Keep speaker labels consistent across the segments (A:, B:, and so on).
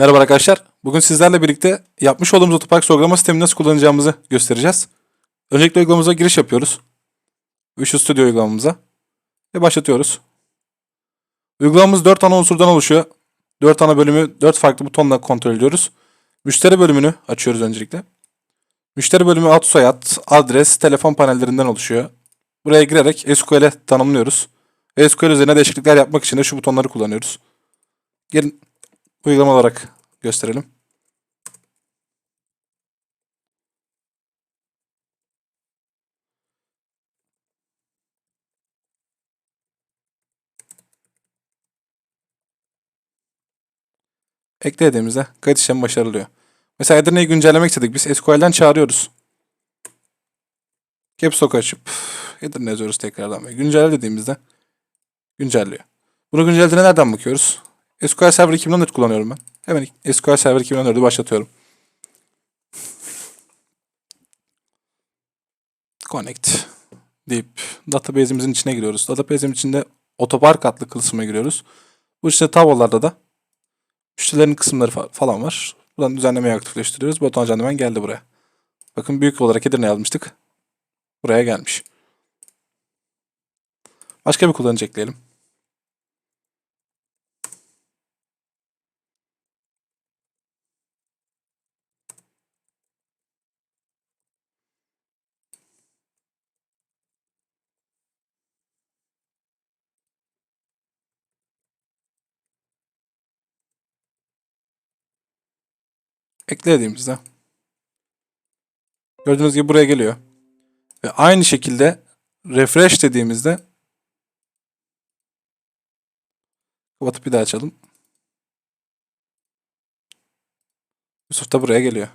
A: Merhaba arkadaşlar. Bugün sizlerle birlikte yapmış olduğumuz otopark sorgulama sistemini nasıl kullanacağımızı göstereceğiz. Öncelikle uygulamamıza giriş yapıyoruz. Visual Studio uygulamamıza. Ve başlatıyoruz. Uygulamamız 4 ana unsurdan oluşuyor. 4 ana bölümü 4 farklı butonla kontrol ediyoruz. Müşteri bölümünü açıyoruz öncelikle. Müşteri bölümü ad soyad, adres, telefon panellerinden oluşuyor. Buraya girerek SQL'e tanımlıyoruz. SQL üzerine değişiklikler yapmak için de şu butonları kullanıyoruz. Gelin uygulama olarak gösterelim. Ekle dediğimizde kayıt işlemi başarılıyor. Mesela Edirne'yi güncellemek istedik. Biz SQL'den çağırıyoruz. Caps Lock açıp Edirne yazıyoruz tekrardan ve güncelle dediğimizde güncelliyor. Bunu güncellediğine nereden bakıyoruz? SQL Server 2014 kullanıyorum ben. Hemen SQL Server 2014'ü başlatıyorum. Connect deyip database'imizin içine giriyoruz. Database'in içinde otopark adlı kısmına giriyoruz. Bu işte tablolarda da müşterilerin kısımları fa- falan var. Buradan düzenlemeyi aktifleştiriyoruz. Buton düzenlemen geldi buraya. Bakın büyük olarak Edirne yazmıştık. Buraya gelmiş. Başka bir kullanıcı ekleyelim. Ekle dediğimizde gördüğünüz gibi buraya geliyor. Ve aynı şekilde refresh dediğimizde kapatıp bir daha açalım. Yusuf da buraya geliyor.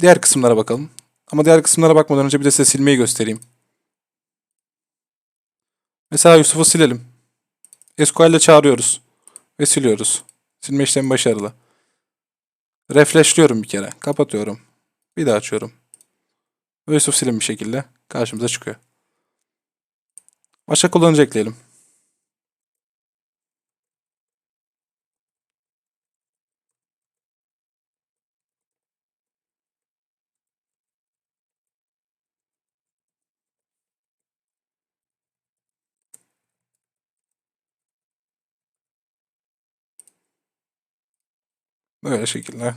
A: Diğer kısımlara bakalım. Ama diğer kısımlara bakmadan önce bir de size silmeyi göstereyim. Mesela Yusuf'u silelim. SQL ile çağırıyoruz. Ve siliyoruz. Silme işlemi başarılı. Refreshliyorum bir kere. Kapatıyorum. Bir daha açıyorum. Ve Yusuf silim bir şekilde karşımıza çıkıyor. Başka kullanıcı ekleyelim. Böyle şekilde.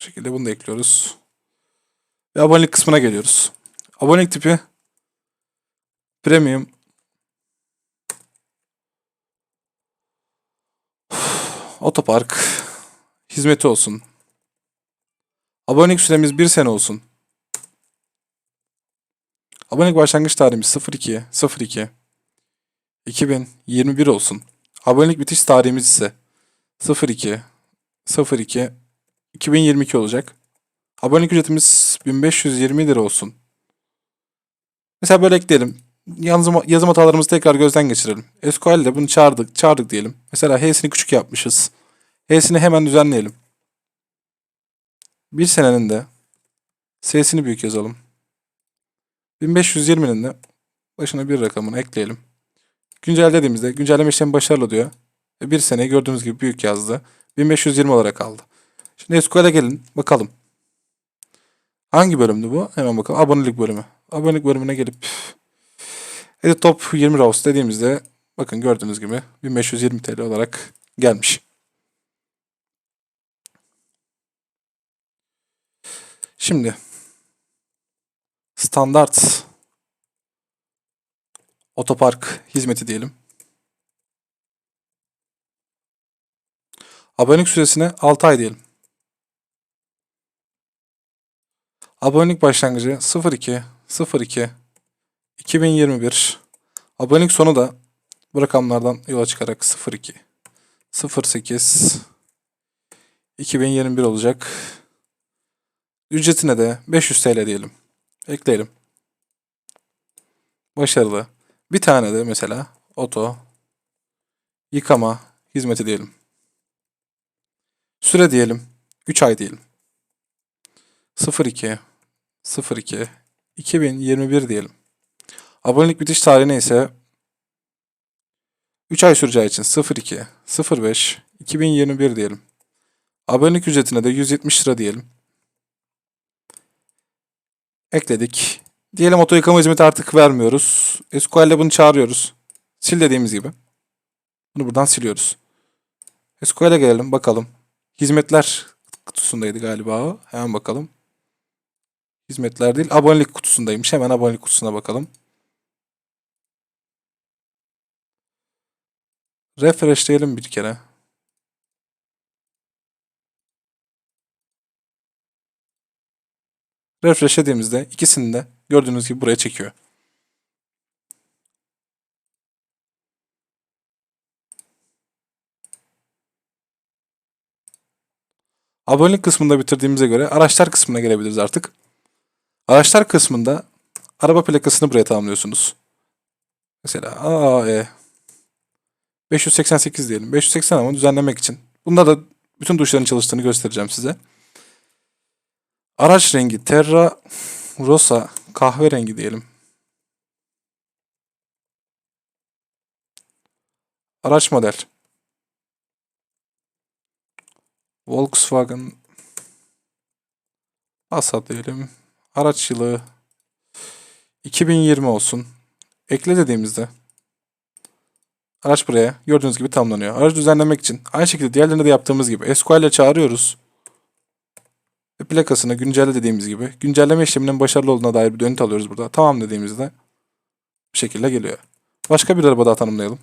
A: Bu şekilde bunu da ekliyoruz. Ve abonelik kısmına geliyoruz. Abonelik tipi Premium Otopark hizmeti olsun. Abonelik süremiz 1 sene olsun. Abonelik başlangıç tarihimiz 02 02 2021 olsun. Abonelik bitiş tarihimiz ise 02 02 2022 olacak. Abonelik ücretimiz 1520 lira olsun. Mesela böyle ekleyelim. Yazım, yazım hatalarımızı tekrar gözden geçirelim. SQL'de bunu çağırdık, çağırdık diyelim. Mesela H'sini küçük yapmışız. H'sini hemen düzenleyelim. Bir senenin de S'sini büyük yazalım. 1520'nin de başına bir rakamını ekleyelim. Güncel dediğimizde güncelleme işlemi başarılı diyor. Ve bir seneyi gördüğünüz gibi büyük yazdı. 1520 olarak kaldı. Şimdi SQL'e gelin bakalım. Hangi bölümdü bu? Hemen bakalım. Abonelik bölümü. Abonelik bölümüne gelip Edit Top 20 Rows dediğimizde bakın gördüğünüz gibi 1520 TL olarak gelmiş. Şimdi standart otopark hizmeti diyelim. Abonelik süresine 6 ay diyelim. Abonelik başlangıcı 02 02 2021 Abonelik sonu da bu rakamlardan yola çıkarak 02 08 2021 olacak. Ücretine de 500 TL diyelim. Ekleyelim. Başarılı. Bir tane de mesela oto yıkama hizmeti diyelim. Süre diyelim. 3 ay diyelim. 02 02 2021 diyelim. Abonelik bitiş tarihi neyse 3 ay süreceği için 02 05 2021 diyelim. Abonelik ücretine de 170 lira diyelim. Ekledik. Diyelim oto yıkama hizmeti artık vermiyoruz. SQL'le bunu çağırıyoruz. Sil dediğimiz gibi. Bunu buradan siliyoruz. SQL'e gelelim bakalım. Hizmetler kutusundaydı galiba. Hemen bakalım. Hizmetler değil abonelik kutusundaymış. Hemen abonelik kutusuna bakalım. Refreshleyelim bir kere. Refreshlediğimizde ikisini de gördüğünüz gibi buraya çekiyor. Abonelik kısmında bitirdiğimize göre araçlar kısmına gelebiliriz artık. Araçlar kısmında araba plakasını buraya tamamlıyorsunuz. Mesela AE 588 diyelim. 580 ama düzenlemek için. Bunda da bütün tuşların çalıştığını göstereceğim size. Araç rengi Terra Rosa kahverengi diyelim. Araç model. Volkswagen Passat diyelim. Araç yılı 2020 olsun. Ekle dediğimizde araç buraya gördüğünüz gibi tamamlanıyor. Aracı düzenlemek için aynı şekilde diğerlerinde de yaptığımız gibi SQL çağırıyoruz. Ve plakasını güncelle dediğimiz gibi güncelleme işleminin başarılı olduğuna dair bir dönüt alıyoruz burada. Tamam dediğimizde bu şekilde geliyor. Başka bir araba daha tanımlayalım.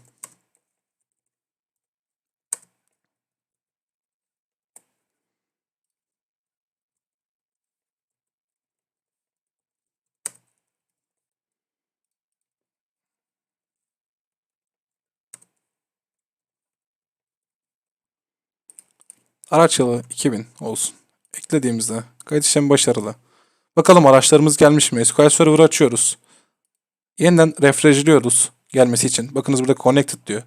A: Araç yılı 2000 olsun. Eklediğimizde kayıt işlemi başarılı. Bakalım araçlarımız gelmiş mi? SQL Server açıyoruz. Yeniden refreshliyoruz gelmesi için. Bakınız burada connected diyor.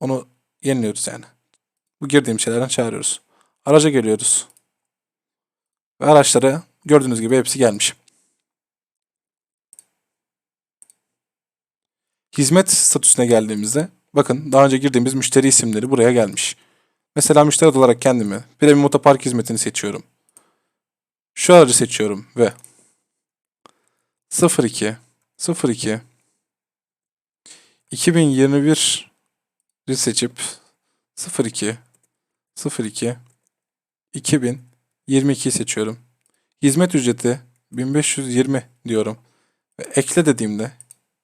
A: Onu yeniliyoruz yani. Bu girdiğim şeylerden çağırıyoruz. Araca geliyoruz. Ve araçlara gördüğünüz gibi hepsi gelmiş. Hizmet statüsüne geldiğimizde bakın daha önce girdiğimiz müşteri isimleri buraya gelmiş. Mesela müşteri olarak kendimi Premium Otopark hizmetini seçiyorum. Şu aracı seçiyorum ve 02 02 2021'i seçip 02 02 2022 seçiyorum. Hizmet ücreti 1520 diyorum. Ve ekle dediğimde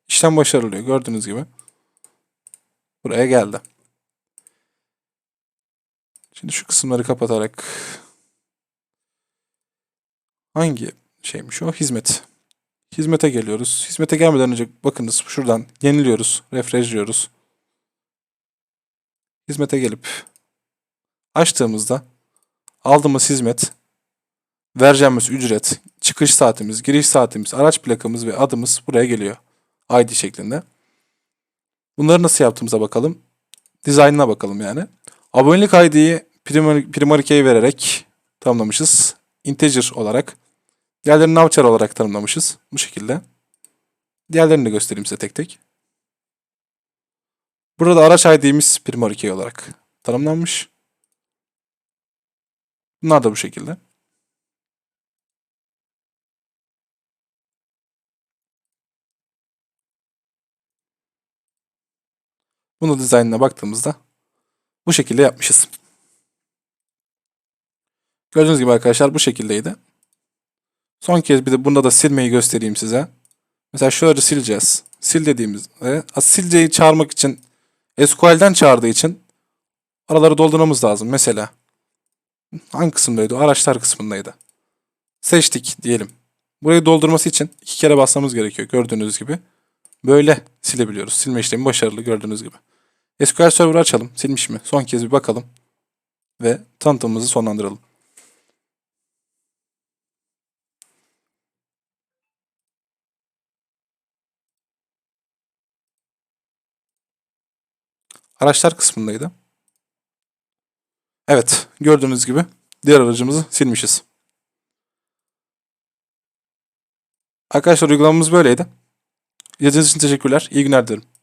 A: işlem başarılıyor. Gördüğünüz gibi. Buraya geldi. Şimdi şu kısımları kapatarak hangi şeymiş o? Hizmet. Hizmete geliyoruz. Hizmete gelmeden önce bakınız şuradan yeniliyoruz. Refreshliyoruz. Hizmete gelip açtığımızda aldığımız hizmet, vereceğimiz ücret, çıkış saatimiz, giriş saatimiz, araç plakamız ve adımız buraya geliyor. ID şeklinde. Bunları nasıl yaptığımıza bakalım. Dizaynına bakalım yani. Abonelik ID'yi primary, key vererek tanımlamışız. Integer olarak. Diğerlerini navchar olarak tanımlamışız. Bu şekilde. Diğerlerini de göstereyim size tek tek. Burada araç ID'miz primary key olarak tanımlanmış. Bunlar da bu şekilde. Bunu dizaynına baktığımızda bu şekilde yapmışız. Gördüğünüz gibi arkadaşlar bu şekildeydi. Son kez bir de bunda da silmeyi göstereyim size. Mesela şöyle sileceğiz. Sil dediğimizde silceyi çağırmak için SQL'den çağırdığı için araları doldurmamız lazım. Mesela hangi kısımdaydı? Araçlar kısmındaydı. Seçtik diyelim. Burayı doldurması için iki kere basmamız gerekiyor gördüğünüz gibi. Böyle silebiliyoruz. Silme işlemi başarılı gördüğünüz gibi. SQL Server açalım. Silmiş mi? Son kez bir bakalım. Ve tanıtımımızı sonlandıralım. Araçlar kısmındaydı. Evet, gördüğünüz gibi diğer aracımızı silmişiz. Arkadaşlar uygulamamız böyleydi. Yazınız için teşekkürler. İyi günler dilerim.